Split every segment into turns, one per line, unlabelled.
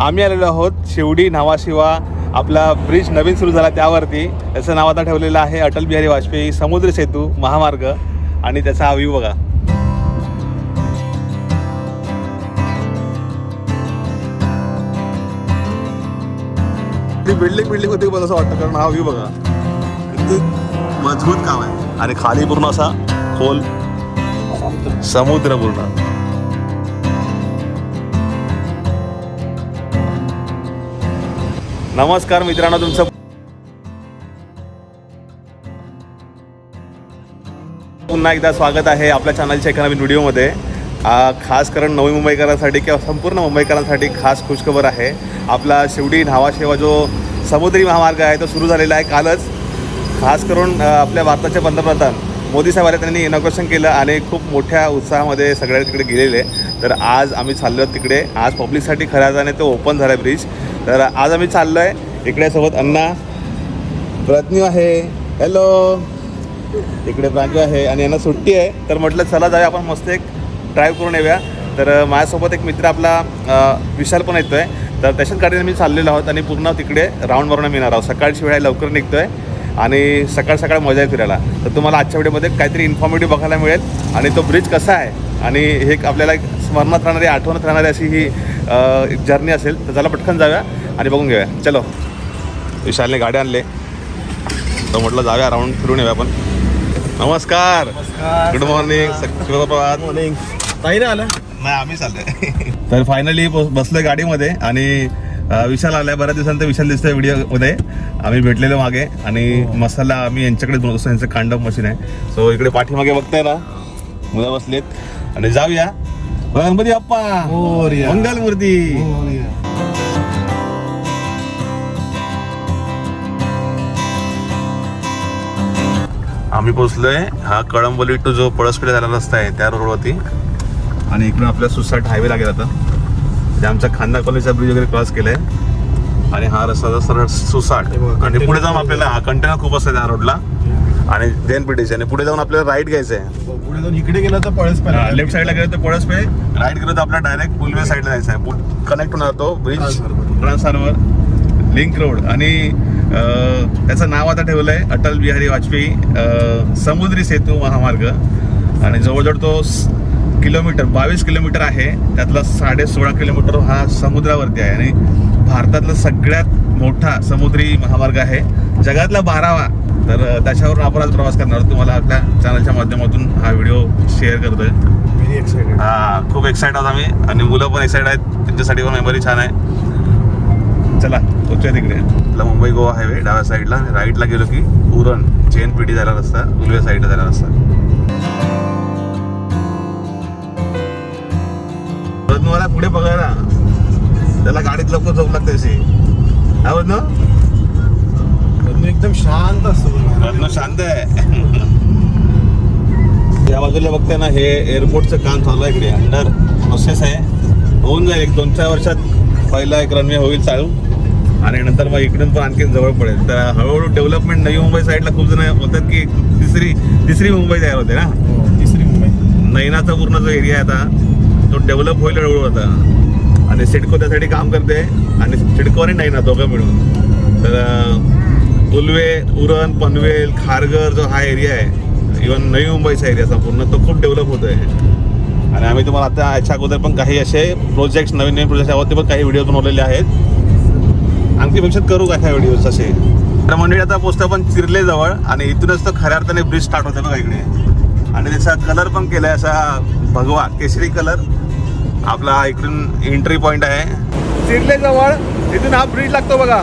आम्ही आलेलो आहोत शिवडी नावाशिवा. आपला ब्रिज नवीन सुरू झाला त्यावरती. त्याचं नाव आता ठेवलेलं आहे अटल बिहारी वाजपेयी समुद्र सेतू महामार्ग. आणि त्याचा हा व्ह्यू बघा. ती बिल्डिंग बिल्डिंग होती बघ असं वाटतं कारण हा व्ह्यू बघा. मजबूत काम आहे. आणि खाली पूर्ण असा खोल. समुद्र पूर्ण. नमस्कार मित्रांनो तुमचं पुन्हा एकदा स्वागत आहे आपल्या चॅनलच्या एका नवीन व्हिडिओमध्ये. खास करून नवी मुंबईकरांसाठी किंवा संपूर्ण मुंबईकरांसाठी खास खुशखबर आहे. आपला शिवडी न्हावाशेवा जो समुद्री महामार्ग आहे तो सुरू झालेला आहे कालच. खास करून आपल्या भारताचे पंतप्रधान मोदी साहेब आले त्यांनी इनॉग्रेशन केलं आणि खूप मोठ्या उत्साहामध्ये सगळ्या तिकडे गेलेले. तर आज आम्ही चाललो आहोत तिकडे. आज पब्लिकसाठी खऱ्या अर्थाने तो ओपन झाला आहे ब्रिज तर आज आम्ही चाललो आहे इकडे सोबत अण्णा. प्रज्ञू आहे. हॅलो इकडे प्रांजू आहे आणि यांना सुट्टी आहे. तर म्हटलं चला जाऊया आपण मस्त एक ड्राईव्ह करून येऊया. तर माझ्यासोबत एक मित्र आपला विशाल पण येतो आहे तर त्याच्याच गाडीने मी चाललेलो आहोत आणि पूर्ण तिकडे राऊंड मारून येणार आहोत. सकाळची वेळ लवकर निघतो आहे आणि सकाळ सकाळ मजा आहे फिरायला. तर तुम्हाला आजच्या व्हिडिओमध्ये काहीतरी इन्फॉर्मेटिव्ह बघायला मिळेल. आणि तो ब्रिज कसा आहे? आणि हे आपल्याला एक स्मरणात राहणारी आठवणात राहणारी अशी ही जर्नी असेल. तर चला पटकन जाऊया आणि बघून घेऊया. चलो. विशालने गाडी आणले. तर म्हटलं जाऊया राऊंड फिरून येऊया आपण. नमस्कार. गुड मॉर्निंग सुप्रभात
मॉर्निंग ताई ना आलं
नाही आम्ही चाललोय तर फायनली बसलोय गाडीमध्ये आणि विशाल आलाय बऱ्याच दिवसांतर विशाल दिसतोय व्हिडिओमध्ये आम्ही भेटलेलो मागे आणि मसाला आम्ही यांच्याकडे बनवतो यांचं कांडप मशीन आहे. सो इकडे पाठीमागे बघताय ना मुलं बसलेत. आणि जाऊया. गणपती
मोरया.
मंगल मूर्ती. आम्ही पोहोचलोय. हा कळंबोली टू जो पळसपेठ झाला रस्ता आहे त्या रोडवरती आणि इकडून आपल्या सुसाट हायवे लागेल आता. म्हणजे आमचा खांदा कॉलेजचा ब्रिज वगैरे क्रॉस केलाय. आणि हा रस्ता जो सरळ सुसाट.
हे
आणि पुढे जाऊन आपल्याला हा कंटेनर खूप असतात त्या रोडला आणि देन ब्रिटिश आणि पुढे जाऊन आपल्याला राईट घ्यायचं आहे
पुढे जाऊन इकडे गेला तर पळस
लेफ्ट साईडला गेलो तर पळसपे राईट गेलो तर आपला डायरेक्ट पुलवे साईडला जायचं आहे कनेक्ट होणार तो ब्रिज. ट्रान्सफार्मर लिंक रोड आणि त्याचं नाव आता ठेवलं आहे अटल बिहारी वाजपेयी समुद्री सेतू महामार्ग. आणि जवळजवळ तो किलोमीटर बावीस किलोमीटर आहे. त्यातला साडे सोळा किलोमीटर हा समुद्रावरती आहे आणि भारतातला सगळ्यात मोठा समुद्री महामार्ग आहे. जगातला बारावा. तर त्याच्यावरून आपण आज प्रवास करणार. तुम्हाला आपल्या चॅनलच्या माध्यमातून हा व्हिडिओ शेअर करतोय. हा खूप एक्साइट आहोत आम्ही. आणि मुलं पण एक्साइट आहेत. त्यांच्यासाठी पण मेमरी छान आहे. चला पोहोचूया तिकडे. आपला मुंबई गोवा हायवे डाव्या साईडला राईटला गेलो की उरण चेन पिटी झाला रस्ता उलवे साईडला झाला रस्ता. पुढे बघायला त्याला गाडीत लवकर झोप लागते अशी. आवड ना?
एकदम शांत असतो
शांत आहे. या बाजूला बघते ना हे एअरपोर्टचं काम चालू आहे इकडे. अंडर प्रोसेस आहे. होऊन जाईल एक दोन चार वर्षात. पहिला एक रनवे होईल चालू. आणि नंतर मग इकडून पण आणखी जवळ पडेल. तर हळूहळू डेव्हलपमेंट नवी मुंबई साईडला खूप जण होतात की तिसरी तिसरी मुंबई तयार होते ना?
हो, तिसरी मुंबई.
नैनाचा पूर्ण जो एरिया आहे आता तो डेव्हलप होईल हळूहळू आता. आणि सिडको त्यासाठी काम करते. आणि सिडको आणि ना दोघं मिळून. तर उलवे उरण पनवेल खारघर जो हा एरिया आहे इवन नवी मुंबईचा एरिया संपूर्ण तो खूप डेव्हलप होतो आहे आणि आम्ही तुम्हाला आता याच्या अगोदर पण काही असे प्रोजेक्ट्स नवीन नवीन प्रोजेक्ट यावरती पण काही व्हिडिओ बनवलेले आहेत. आणखी पेक्षा करू का ह्या व्हिडिओज असे? तर मंडळी आता पोचतो पण चिरले जवळ आणि इथूनच तो खऱ्या अर्थाने ब्रिज स्टार्ट होतो बघा इकडे. आणि त्याचा कलर पण केलाय असा भगवा केसरी कलर आपला इकडून एंट्री पॉइंट आहे. चिरले जवळ इथून हा ब्रिज लागतो बघा.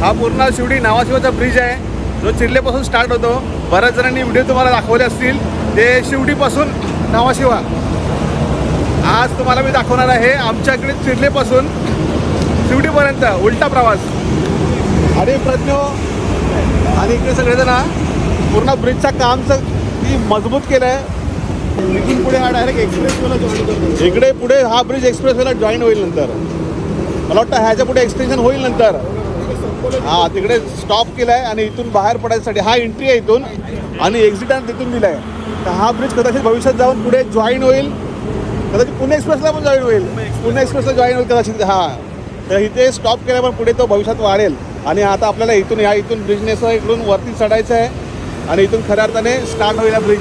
हा पूर्ण शिवडी नावाशिवाचा ब्रिज आहे. जो चिरलेपासून स्टार्ट होतो. बऱ्याच जणांनी व्हिडिओ तुम्हाला दाखवले असतील. ते शिवडीपासून नावाशिवा. आज तुम्हाला मी दाखवणार आहे आमच्याकडे चिरलेपासून शिवडीपर्यंत उलटा प्रवास. आणि प्रज्ञो आणि इकडे सगळेजण पूर्ण ब्रिजच्या कामचं ती मजबूत केलं आहे
इथून पुढे हा डायरेक्ट एक्सप्रेस जॉईन करतो.
इकडे पुढे हा ब्रिज एक्सप्रेसवेला जॉईन होईल नंतर. मला वाटतं ह्याच्या पुढे एक्सटेन्शन होईल नंतर. हा तिकडे स्टॉप केला आहे आणि इथून बाहेर पडायसाठी हा एंट्री आहे इथून आणि एक्झिट आणि तिथून दिलाय. तर हा ब्रिज कदाचित भविष्यात जाऊन पुढे जॉईन होईल. कदाचित पुणे एक्सप्रेसला पण जॉईन होईल. पुणे एक्सप्रेसला जॉईन होईल कदाचित हा. तर इथे स्टॉप केला पण पुढे तो भविष्यात वाढेल. आणि आता आपल्याला इथून ह्या इथून ब्रिजनेस इकडून वरती चढायचं आहे आणि इथून खऱ्या अर्थाने स्टार्ट होईल हा ब्रिज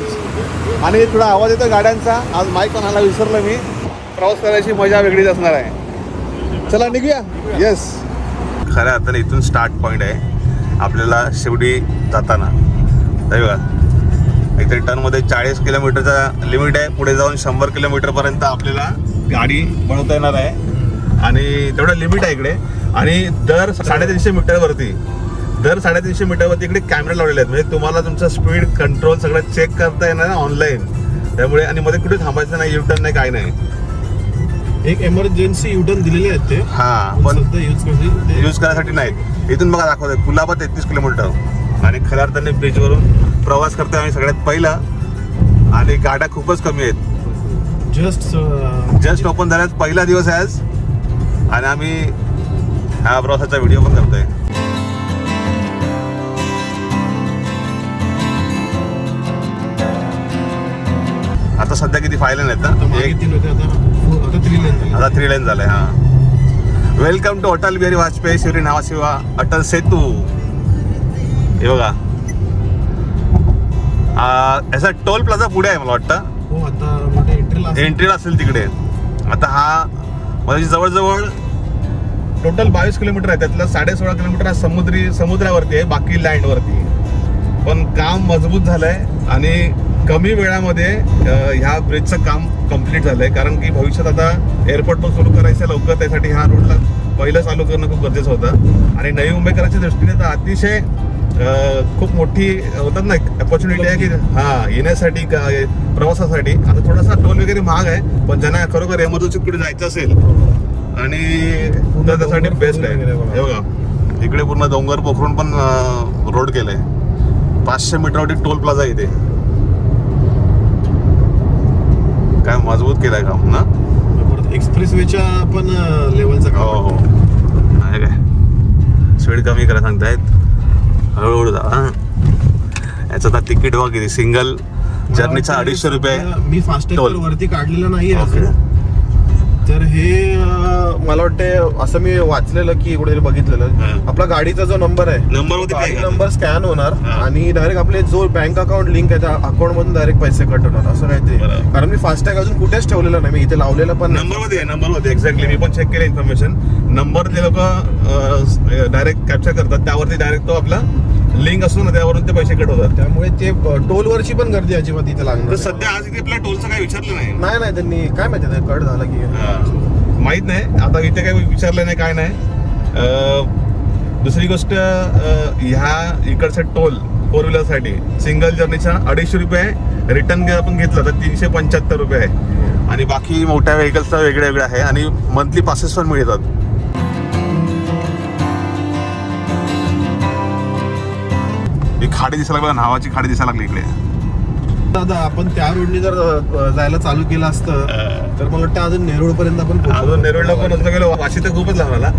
आणि थोडा आवाज येतो गाड्यांचा. आज माईक पण आला विसरलं मी. प्रवास करायची मजा वेगळीच असणार आहे. चला निघूया. येस खऱ्या आता इथून स्टार्ट पॉईंट आहे. आपल्याला शेवटी जाताना. हे इथे टनमध्ये चाळीस किलोमीटरचा लिमिट आहे. पुढे जाऊन शंभर किलोमीटरपर्यंत आपल्याला गाडी बनवता येणार आहे. आणि तेवढं लिमिट आहे इकडे. आणि दर साडेतीनशे मीटरवरती. दर साडेतीनशे मीटरवरती इकडे कॅमेरे लावलेले आहेत. म्हणजे तुम्हाला तुमचं स्पीड कंट्रोल सगळं चेक करता येणार ऑनलाईन त्यामुळे आणि मध्ये कुठे थांबायचं नाही युटर्न नाही काही नाही.
एक एमर्जन्सी युटर्न दिलेले आहेत ते.
हां पण
यूज
करायसाठी नाहीत. इथून बघा दाखवतोय. कुलाबा तेहतीस किलोमीटर. आणि खऱ्या अर्थाने ब्रिजवरून प्रवास करतोय आम्ही सगळ्यात पहिला. आणि गाड्या खूपच कमी आहेत.
जस्ट
जस्ट ओपन झाल्यात. पहिला दिवस आहे आज. आणि आम्ही ह्या प्रवासाचा व्हिडिओ पण करतोय. आता सध्या किती फायला आहेत ना एक
आता थ्री लेन
झालंय हा. वेलकम टू अटल बिहारी वाजपेयी शिवरी नावाशिवा अटल सेतू हे बघा. याचा टोल प्लाझा पुढे आहे मला वाटतं.
हो एंट्रीला
एंट्रीला असेल. तिकडे. आता हा म्हणजे जवळजवळ टोटल बावीस किलोमीटर आहे त्यातलं साडे सोळा किलोमीटर हा समुद्री समुद्रावरती आहे बाकी लँडवरती पण काम मजबूत झालंय आणि कमी वेळामध्ये ह्या ब्रिजचं काम कंप्लीट झालंय. कारण की भविष्यात आता एअरपोर्ट पण सुरू करायचं आहे लवकर त्यासाठी ह्या रोडला पहिलं चालू करणं खूप गरजेचं होतं. आणि नवी मुंबईकरांच्या दृष्टीने तर अतिशय खूप मोठी होतात ना अपॉर्च्युनिटी आहे की हा येण्यासाठी का- प्रवासासाठी. आता थोडासा टोल वगैरे महाग आहे पण ज्यांना खरोखर एमर्जन्सी कुठे जायचं असेल आणि तर त्यासाठी बेस्ट आहे. हे बघा इकडे पूर्ण डोंगर पोखरून पण रोड केलंय. पाचशे मीटरवरती टोल प्लाझा आहे इथे. काय मजबूत केलंय काम ना
एक्सप्रेस वेच्या पण लेवलचं
हो
काम
हो आहे काय स्पीड कमी करा सांगतायत हळूहळू जा हा. याचं आता तिकीट किती सिंगल जर्नीचा अडीचशे रुपये
मी फास्टॅग
टोल.
वरती काढलेलं
ओके
अजून. तर हे मला वाटते असं मी वाचलेलं की कुठे बघितलेलं. आपला गाडीचा जो नंबर आहे
नंबर
नंबर स्कॅन होणार. आणि डायरेक्ट आपले जो बँक अकाउंट लिंक आहे त्या अकाउंट मधून डायरेक्ट पैसे कट होणार असं नाही ते
बरोबर.
कारण मी फास्टॅग अजून कुठेच ठेवलेलं नाही मी इथे लावलेलं पण.
नंबरमध्ये नंबरमध्ये एक्झॅक्टली मी पण चेक केलं इन्फॉर्मेशन नंबर ते लोक डायरेक्ट कॅप्चर करतात त्यावरती डायरेक्ट तो आपला लिंक असतो ना त्यावरून ते पैसे कट होतात.
त्यामुळे ते टोल वरची पण गर्दी अजिबात इथे लागणार
तर
नाही.
सध्या आज इथे आपल्या टोलचं काही विचारलं नाही?
नाही नाही त्यांनी काय माहिती आहे कट झालं की.
हा. माहीत नाही. आता इथे काही विचारलं नाही काय नाही. अं, दुसरी गोष्ट अं, ह्या इकडचं टोल फोर व्हीलरसाठी सिंगल जर्नीचा अडीचशे रुपये आहे. रिटर्न जर आपण घेतलं तर तीनशे पंच्याहत्तर रुपये आहे. आणि बाकी मोठ्या व्हेकल्सचं वेगळे वेगळे आहे. आणि मंथली पासेस पण मिळतात. खाडी दिसायला लागली नावाची खाडी दिसायला लागली इकडे.
दादा आपण त्या रोडनी जर जायला चालू केलं असतं तर मला वाटतं अजून नेरुळ पर्यंत आपण.
अजून नेरुळला पण नसलं गेलो. वाशी तर खूपच लांब आला.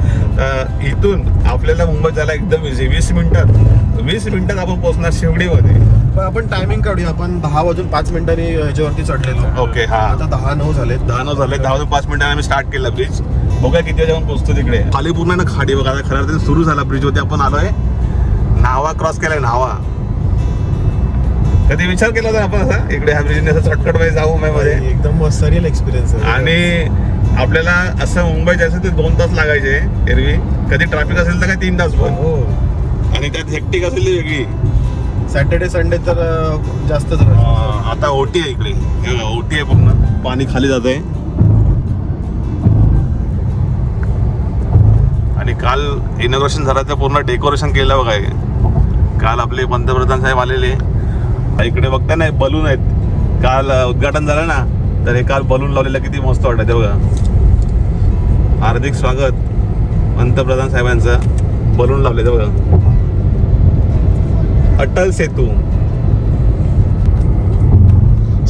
इथून आपल्याला मुंबईत जायला एकदम इझी वीस मिनिटात वीस मिनिटात आपण पोहोचणार शिवडीमध्ये
पण आपण टायमिंग काढूया. आपण दहा वाजून पाच मिनिटांनी ह्याच्यावरती चढलेलो.
ओके हा.
आता दहा नऊ झाले
दहा नऊ झाले दहा वाजून पाच मिनिटांनी आम्ही स्टार्ट केला ब्रिज बघा किती वाजेपर्यंत पोहोचतो तिकडे. खाली पूर्ण ना खाडी बघा. अर्थाने सुरू झाला ब्रिज वरती. आपण आलोय. नावा क्रॉस केलाय नावा. कधी विचार केला होता आपण असा? इकडे ह्या ब्रिजने असं चटकटमध्ये जाऊ मुंबईमध्ये
एकदम सरियल एक्सपिरियन्स
आणि आपल्याला असं मुंबई जायचं ते दोन तास लागायचे एरवी. कधी ट्रॅफिक असेल तर काय तीन तास पण.
हो
आणि त्यात हेक्टिक असेल ती वेगळी.
सॅटर्डे संडे तर जास्तच
आता ओटी आहे इकडे. ओटी आहे पूर्ण. पाणी खाली जात आहे आणि काल इनॉग्रेशन झालं तर पूर्ण डेकोरेशन केलं बघा हे. काल आपले पंतप्रधान साहेब आलेले. इकडे बघता नाही बलून आहेत. काल उद्घाटन झालं ना तर हे काल बलून लावलेलं किती मस्त वाटत ते बघा. हार्दिक स्वागत पंतप्रधान साहेबांचं. बलून लावले ते बघा. अटल सेतू.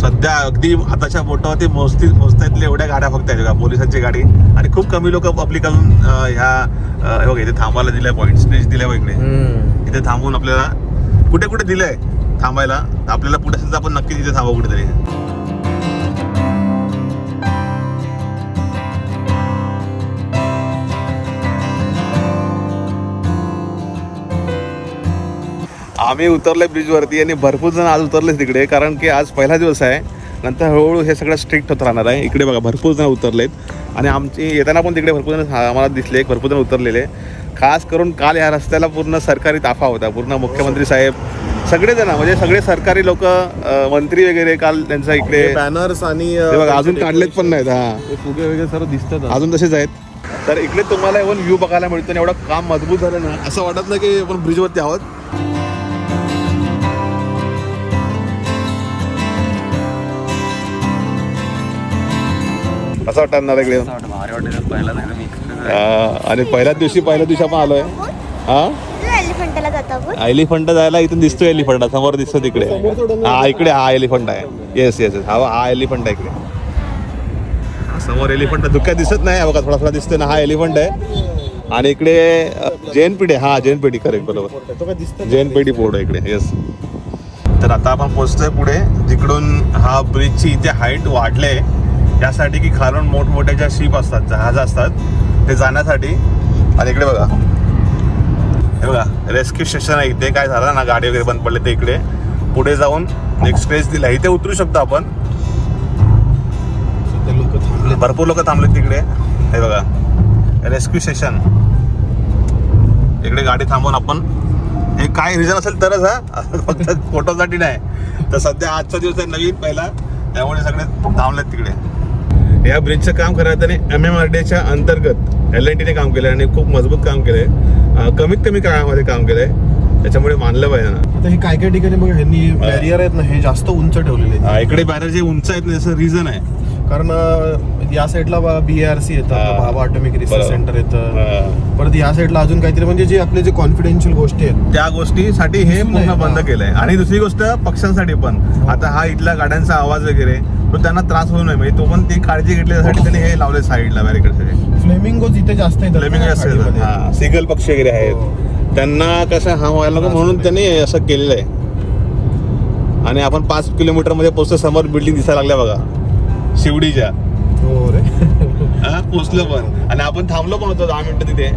सध्या अगदी आताच्या बोटावरती मोजती मोजता येतील एवढ्या गाड्या फक्त आहेत बघा पोलिसांची गाडी. आणि खूप कमी लोक पब्लिक अजून ह्या बघा इथे थांबायला दिल्या पॉईंट स्टेज दिल्या बघ इकडे. तिथे थांबून आपल्याला कुठे कुठे दिलंय थांबायला आपल्याला पुढे असेल तर आपण नक्की तिथे थांबा कुठेतरी. आम्ही उतरलोय ब्रिजवरती आणि भरपूर जण आज उतरले तिकडे कारण की आज पहिला दिवस आहे. नंतर हळूहळू हे सगळं स्ट्रिक्ट होत राहणार आहे. इकडे बघा भरपूर जण उतरलेत. आणि आमची येताना पण तिकडे भरपूर जण आम्हाला दिसले भरपूर जण उतरलेले. खास करून काल या रस्त्याला पूर्ण सरकारी ताफा होता. पूर्ण मुख्यमंत्री साहेब सगळेजण म्हणजे सगळे सरकारी लोक मंत्री वगैरे काल त्यांचा इकडे
बॅनर्स आणि
हे बघा अजून काढलेत पण नाहीत हा.
हे फुगे वगैरे सर्व दिसतात
अजून तसेच आहेत. तर इकडे तुम्हाला येऊन व्ह्यू बघायला मिळतो आणि एवढं काम मजबूत झालं ना असं वाटत नाही की आपण ब्रिजवरती आहोत. असं वाटतं ना इकडे येऊन?
भारी वाटेल पहिला नाही मी
आणि पहिल्याच दिवशी पहिल्या दिवशी आपण आलोय. हा?
एलिफंटाला जातो आपण.
एलिफंट जायला इथून दिसतो एलिफंट समोर दिसतो तिकडे. हा इकडे हा एलिफंट आहे. येस येस हा हा एलिफंट आहे इकडे समोर एलिफंट धुक्यात दिसत नाही. बघा थोडा थोडा दिसतोय ना हा एलिफंट आहे. आणि इकडे जैन पेढी हा जैन पेढी करेक्ट बरोबर. जैन पेढी पोड आहे इकडे. येस तर आता आपण पोहोचतोय पुढे जिकडून हा ब्रिजची इथे हाईट वाढले यासाठी की खालून मोठमोठ्या ज्या शिप असतात जहाज असतात ते जाण्यासाठी. आणि इकडे बघा. हे बघा रेस्क्यू स्टेशन आहे इथे. काय झालं ना गाडी वगैरे बंद पडले ते इकडे. पुढे जाऊन नेक्स्ट स्टेज दिला. इथे उतरू शकतो आपण.
लोक थांबले
भरपूर लोक थांबलेत तिकडे. हे बघा. Rescue station. इकडे गाडी थांबवून आपण. हे काय रिझन असेल तरच हा? फक्त फोटोसाठी नाही. तर सध्या आजचा दिवस आहे नवीन पहिला. त्यामुळे सगळे थांबलेत तिकडे. या ब्रिजचं काम करायचं आणि एम एम आर डीच्या अंतर्गत एल एन टीने काम केलं आणि खूप मजबूत काम केलंय. कमीत कमी काळामध्ये काम केलंय. त्याच्यामुळे मानलं पाहिजे ना.
आता हे काय काय ठिकाणी बघा ह्यांनी बॅरियर आहेत ना हे जास्त उंच ठेवलेले आहेत.
हा, इकडे बॅनर जे उंच आहेत ना त्याचं रिझन आहे.
कारण या साईडला बी आर सी येतं
हा.
Bhabha atomic research. सेंटर येतं.
हा.
परत या साईडला अजून काहीतरी म्हणजे जे आपले जे कॉन्फिडेन्शियल गोष्टी आहेत.
त्या गोष्टीसाठी हे पूर्ण बंद
हा.
केलंय. आणि दुसरी गोष्ट पक्ष्यांसाठी पण. आता हा इथला गाड्यांचा आवाज वगैरे तो त्यांना त्रास होऊ नये. म्हणजे तो पण ती काळजी घेतल्यासाठी त्यांनी हे लावले साईडला बॅरिकेड सगळे.
फ्लेमिंगोज इथे जास्त येतात
फ्लेमिंग
खाडीमध्ये.
हा सिगल पक्षी वगैरे आहेत. त्यांना कसं हा व्हायला नको म्हणून त्यांनी असं केलेलं आहे. आणि आपण पाच किलोमीटरमध्ये पोहोचतो समोर बिल्डिंग दिसायला लागल्या बघा. शिवडीच्या.
हो रे.
हा पोहोचलो पण. आणि आपण थांबलो पण होतो दहा मिनिटं तिथे.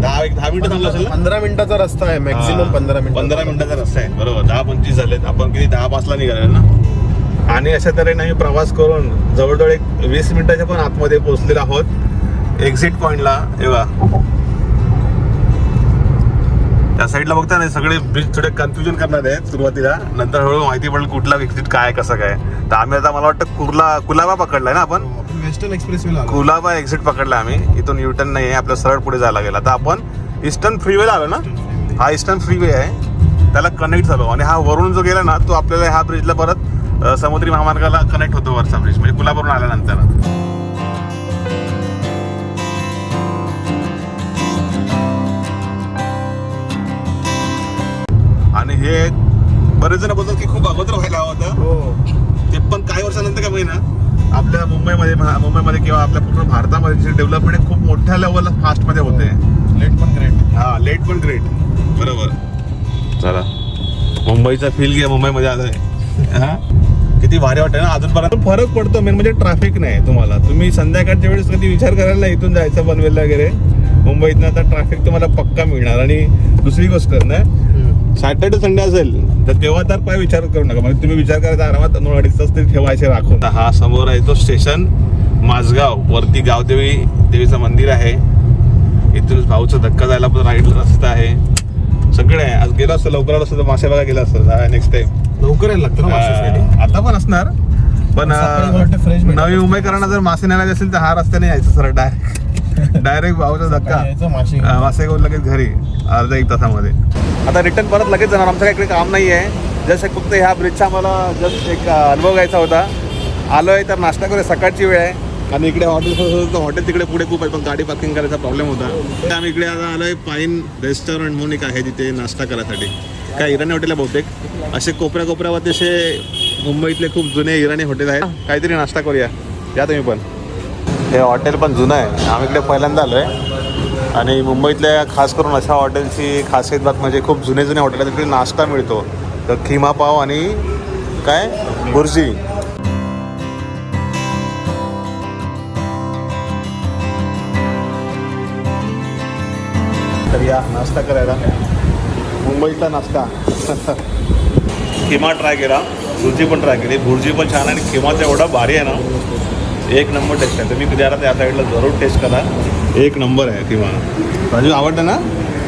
दहा एक दहा मिनिटं थांबलो असेल
पंधरा मिनिटाचा रस्ता आहे मॅक्झिमम
हा.
पंधरा मिनिट.
पंधरा मिनिटाचा रस्ता आहे. बरोबर. दहा पंचवीस झालेत. आपण किती? दहा पाचला निघाले ना? आणि अशा तऱ्हेने आम्ही प्रवास करून जवळजवळ एक वीस मिनिटाच्या पण आतमध्ये पोहोचलेलो आहोत. एक्झिट पॉइंटला एवा त्या साईडला बघता ना सगळे ब्रिज थोडे कन्फ्युजन करणार आहेत सुरुवातीला. नंतर हळूहळू माहिती पडेल कुठला एक्झिट काय कसं काय. तर आम्ही आता मला वाटतं कुर्ला कुलाबा पकडलाय ना आपण?
वेस्टर्न एक्सप्रेस
कुलाबा एक्झिट पकडला आम्ही. इथून युटर्न नाही आहे आपल्या सरळ पुढे जायला गेला आता आपण ईस्टर्न फ्रीवेला आलो ना? हा ईस्टर्न फ्रीवे आहे. त्याला कनेक्ट झालो. आणि हा वरून जो गेला ना तो आपल्याला ह्या ब्रिजला परत समुद्री महामार्गाला कनेक्ट होतो वरचा ब्रिज म्हणजे कुलाबरून आल्यानंतर. आणि हे बरेच जण बोलतात की खूप अगोदर व्हायला हवं होतं.
हो.
ते पण काही वर्षानंतर काय होईना. आपल्या मुंबईमध्ये मुंबईमध्ये किंवा आपल्या पूर्ण भारतामध्ये डेव्हलपमेंट खूप मोठ्या लेवलला फास्टमध्ये होते.
लेट पण ग्रेट
हा लेट पण ग्रेट बरोबर. चला. मुंबईचा फील घ्या मुंबईमध्ये आलोय. हा? किती भारी वाटतं ना अजूनपर्यंत. फरक पडतो मेन म्हणजे ट्रॅफिक नाही तुम्हाला. तुम्ही संध्याकाळच्या वेळेस कधी विचार करायला इथून जायचं बनवेल वगैरे. मुंबईतनं आता ट्रॅफिक तुम्हाला पक्का मिळणार. आणि दुसरी गोष्ट ना सॅटर्डे संडे असेल तर तेव्हा तर काय विचार करू नका. म्हणजे तुम्ही विचार करायचा आरामात दोन अडीच तास तरी ठेवायचे राखून. हा समोर आहे तो स्टेशन माझगाव. वरती गावदेवी देवीचं मंदिर आहे. इथून भाऊचा धक्का जायला पण राईटला रस्ता आहे. सगळे आहे. आज गेलो असतो लवकर असतो तर मासे बघा गेला असतो. नेक्स्ट टाइम
लवकर यायला लागतं ना मासेसाठी
आता पण असणार. पण
सकाळी मला वाटतं fresh
अं,
भेटतं.
नवी मुंबईकरांना जर मासे न्यायचे असेल तर हा रस्त्याने यायचं सर डायरेक्ट डायरेक्ट भाऊचा धक्का.
यायचं मासे
घेऊन. लगेच घरी अर्धा एक तासामध्ये. आता रिटर्न परत लगेच जाणार. आमचं काही इकडे काम नाही आहे जस्ट एक फक्त ह्या ब्रिजचा आम्हाला जस्ट एक अं, अनुभव घ्यायचा होता. आलो आहे तर नाश्ता करूया. सकाळची वेळ आहे. आणि इकडे हॉटेल हॉटेल तिकडे पुढे खूप आहे. पण गाडी पार्किंग करायचा प्रॉब्लेम होता. तर आम्ही इकडे आता आलोय. पाईन रेस्टॉरंट म्हणून एक आहे तिथे नाश्ता करायसाठी. काय इराणी हॉटेल आहे बहुतेक? असे कोपऱ्या कोपऱ्यावरती असे मुंबईतले खूप जुने इराणी हॉटेल आहेत. काहीतरी नाश्ता करूया. या तुम्ही पण. हे हॉटेल पण जुनं आहे. आम्ही इकडे पहिल्यांदा आलो आहे आणि मुंबईतल्या खास करून अशा हॉटेलची खासियत बात म्हणजे खूप जुने जुने हॉटेल आहेत. तिकडे नाश्ता मिळतो. तर खिमा पाव आणि काय? भुर्जी तर या नाश्ता करायला. मुंबईतला नाश्ता. खिमा ट्राय केला. भुर्जी पण ट्राय केली. भुर्जी पण छान आहे आणि खिमाचा एवढा भारी आहे ना एक नंबर टेस्ट आहे. तुम्ही कधी आला त्या साईडला जरूर टेस्ट करा. एक नंबर आहे खिमा. राजू आवडतं ना?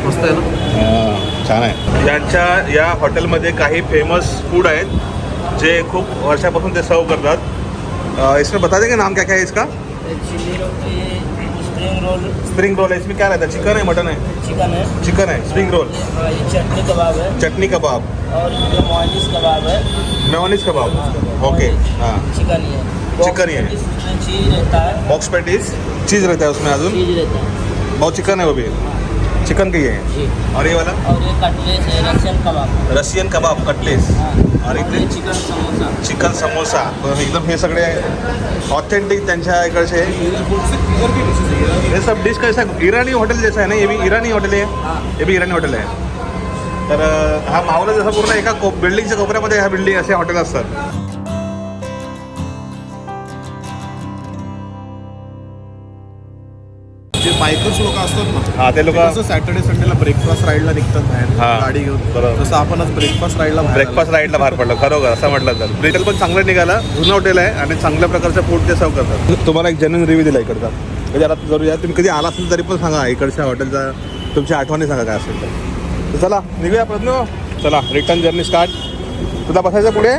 मस्त आहे ना?
हां, छान आहे. यांच्या या हॉटेलमध्ये काही फेमस फूड आहेत जे खूप वर्षापासून ते सर्व करतात. इसमें बता देंगे नाम क्या क्या है इसका?
स्प्रिंग रोल
स्प्रिंग रोल है इसमें क्या रहता है? चिकन है मटन है?
चिकन है।
चिकन है स्प्रिंग रोल
हाँ, ये चटनी कबाब है।
चटनी कबाब.
और ये मोहनीस कबाब है।
मोनिस कबाब. ओके हाँ.
चिकन ही है।
चिकन ही है।
चीज़ रहता है।
बॉक्स पैटीज चीज़ रहता है उसमें अजून
चीज़ रहता है।
बहुत चिकन है वो भी. चिकन की है?
जी।
और ये वाला?
और ये कटलेस है Russian kebab.
Russian kebab cutlets.
हाँ।
और इकडे
ये चिकन समोसा।
चिकन समोसा। एकदम हे सगळे ऑथेंटिक त्यांच्या इकडचे। ये सब डिश कैसा है ईरानी होटल जैसा है ना? ये भी ईरानी होटल है? ये भी ईरानी होटल आहे तर हा मावला जसा पूर्ण एका को बिल्डिंगच्या कोपऱ्यामध्ये ह्या बिल्डिंग असे हॉटेल असतात.
जे बायकर्स लोक असतात ना.
हा ते लोक
कसं सॅटर्डे संडेला ब्रेकफास्ट राईडला निघतात बाहेर
हा,
गाडी घेऊन.
बरोबर.
तसं आपण आज ब्रेकफास्ट राईडला बाहेर
ब्रेकफास्ट राईडला बाहेर पडलं. खरोखर असं म्हटलं तर. ब्रेकल पण चांगलं निघाला. जुनं हॉटेल आहे आणि चांगल्या प्रकारचं फूड ते सर्व करतात. तुम्हाला एक जेन्युन रिव्ह्यू दिला इकडचा. कधी आता जरूर या. तुम्ही कधी आला असेल तरी पण सांगा. इकडच्या हॉटेलचा तुमच्या आठवणी सांगा काय असेल तर. तर चला निघूया प्रयत्न चला रिटर्न जर्नी स्टार्ट तुला बसायचं पुढे?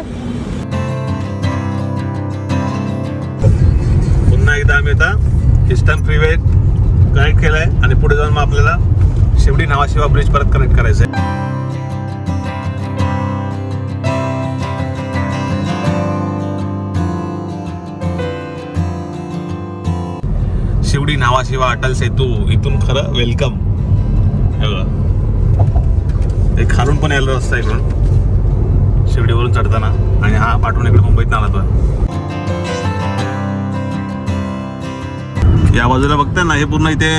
पुन्हा एकदा आम्ही आता ईस्टर्न फ्रीवे कनेक्ट केलं आहे आणि पुढे जाऊन मग आपल्याला शिवडी नावाशिवा ब्रिज परत कनेक्ट करायचं आहे शिवडी नावाशिवा अटल सेतू इथून खरं वेलकम हे एक खालून पण यायला रस्ता इकडून. शिवडीवरून चढताना. आणि हा पाठवून इकडे मुंबईत आला तो. या बाजूला बघता ना हे पूर्ण इथे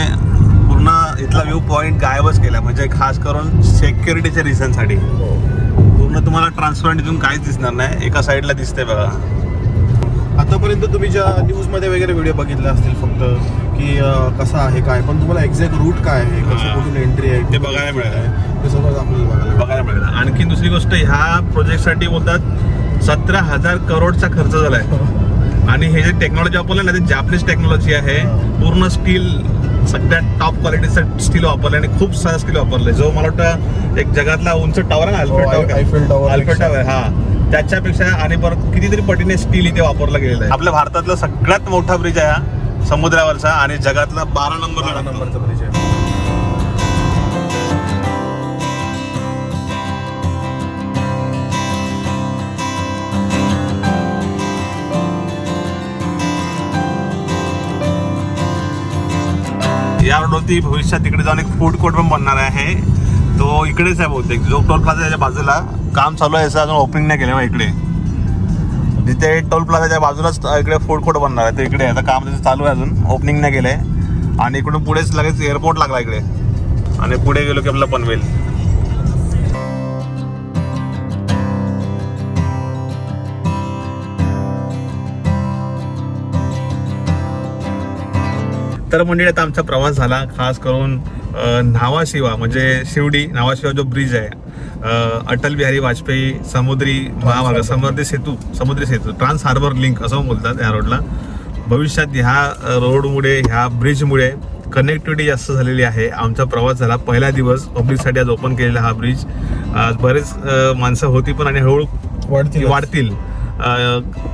पूर्ण इथला व्ह्यू पॉइंट गायबच केला म्हणजे खास करून सेक्युरिटीच्या रिझनसाठी पूर्ण तुम्हाला ट्रान्सपरंट इथून काहीच दिसणार नाही. एका साईडला दिसतंय बघा.
आतापर्यंत तुम्ही ज्या न्यूजमध्ये वगैरे व्हिडिओ बघितले असतील फक्त की कसं आहे काय पण तुम्हाला एक्झॅक्ट रूट काय आहे. कसं कुठून एंट्री आहे
ते बघायला मिळालं.
ते सगळं आपल्याला बघायला मिळालं.
बघायला मिळेल. आणखी दुसरी गोष्ट ह्या प्रोजेक्टसाठी बोलतात सतरा हजार करोडचा खर्च झालाय. आणि हे जे टेक्नॉलॉजी वापरलं ना ते जापनीज टेक्नॉलॉजी आहे. पूर्ण स्टील सगळ्यात टॉप क्वालिटीचं स्टील वापरलं आणि खूप सारं स्टील वापरलंय जो मला वाटतं एक जगातला उंच टावर आहे ना
Eiffel
टावर
पेक्षा.
टावर हा. त्याच्यापेक्षा आणि परत कितीतरी पटीने स्टील इथे वापरलं गेलेलं आहे. आपल्या भारतातला सगळ्यात मोठा ब्रिज आहे हा समुद्रावरचा आणि जगातला बारा नंबर
बारा नंबरचा ब्रिज आहे.
या रोडवरती भविष्यात तिकडे जाऊन एक फूड कोर्ट पण बनणार आहे. तो इकडेच आहे बहुतेक. जो टोल प्लाझाच्या बाजूला. काम चालू आहे असं अजून ओपनिंग नाही केलं मग इकडे. जिथे टोल प्लाझाच्या बाजूलाच इकडे फूड कोर्ट बनणार आहे. तर इकडे आता काम त्याचं चालू आहे अजून. ओपनिंग नाही केलंय. आणि इकडून पुढेच लगेच एअरपोर्ट लागला इकडे. आणि पुढे गेलो की आपला पनवेल. तर मंडळी आता आमचा प्रवास झाला. खास करून न्हावाशिवा म्हणजे शिवडी न्हावाशिवा जो ब्रिज आहे अटल बिहारी वाजपेयी समुद्री महामार्ग समुद्री सेतू समुद्री सेतू ट्रान्स हार्बर लिंक असं बोलतात या रोडला भविष्यात ह्या रोडमुळे ह्या ब्रिजमुळे कनेक्टिव्हिटी जास्त झालेली आहे. आमचा प्रवास झाला पहिला दिवस. पब्लिकसाठी आज ओपन केलेला हा ब्रिज आज बरेच माणसं होती पण आणि हळूहळू
वाढतील.
वाढतील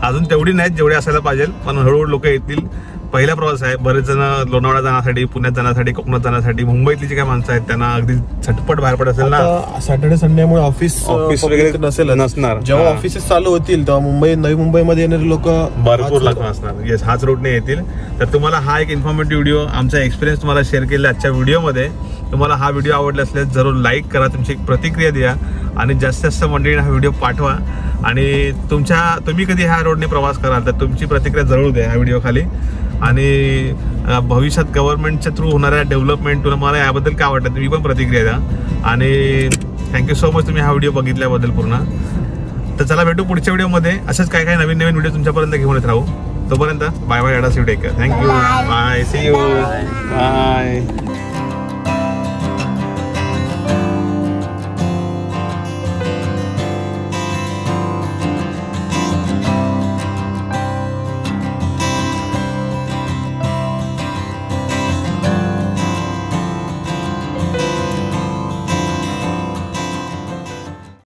अजून तेवढी नाहीत जेवढी असायला पाहिजे पण हळूहळू लोक येतील. पहिला प्रवास आहे. बरेच जण लोणावळा जाण्यासाठी पुण्यात जाण्यासाठी कोकणात जाण्यासाठी मुंबईतली जी काय माणसं आहेत त्यांना अगदी झटपट बाहेर पडत असेल ना?
सॅटर्डे संडेमुळे ऑफिस
ऑफिस वगैरे
नसेल
नसणार.
जेव्हा. ऑफिसेस चालू होतील तेव्हा मुंबई नवी मुंबईमध्ये येणारे लोक
भरपूर लागणार असणार. येस हाच रोडने येतील. तर तुम्हाला हा एक इन्फॉर्मेटिव्ह व्हिडिओ आमचा एक्सपिरियन्स तुम्हाला शेअर केला आजच्या व्हिडिओमध्ये तुम्हाला हा व्हिडिओ आवडला असल्यास जरूर लाईक करा. तुमची एक प्रतिक्रिया द्या. आणि जास्तीत जास्त मंडळींना हा व्हिडिओ पाठवा. आणि तुमच्या तुम्ही कधी ह्या रोडने प्रवास कराल तर तुमची प्रतिक्रिया जरूर द्या ह्या व्हिडिओ खाली. आणि भविष्यात गव्हर्नमेंटच्या थ्रू होणाऱ्या डेव्हलपमेंट तुम्हाला याबद्दल काय वाटतं? तुम्ही पण प्रतिक्रिया द्या. आणि थँक्यू सो मच तुम्ही हा व्हिडिओ बघितल्याबद्दल पूर्ण. तर चला भेटू पुढच्या व्हिडिओमध्ये असेच काय काय नवीन नवीन व्हिडिओ तुमच्यापर्यंत घेऊन येत राहू. तोपर्यंत bye bye Adda tech thank you bye see you bye